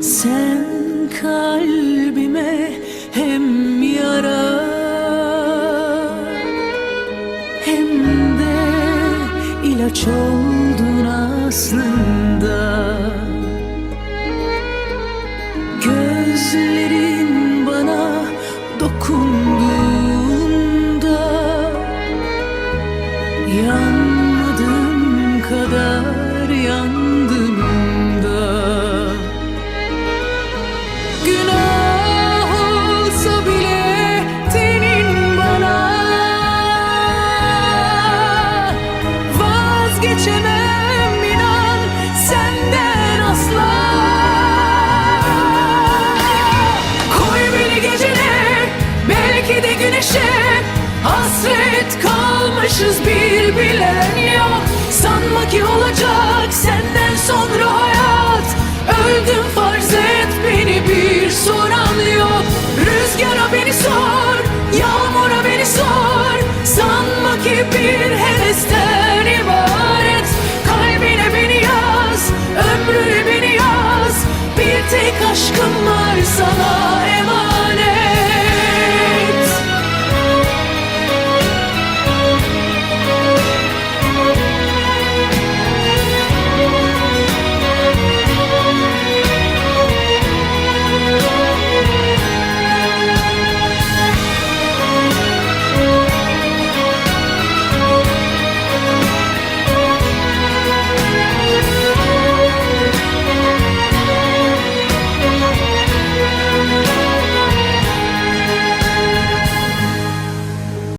Sen kalbime hem yara Hem de ilaç oldun aslında. Gözlerin bana dokunduğunda Yan hasret kalmışız bir bilen yok. Sanma ki olacak senden sonra hayat. Öldüm farz et beni bir soran yok. Rüzgara beni sor, yağmura beni sor. Sanma ki bir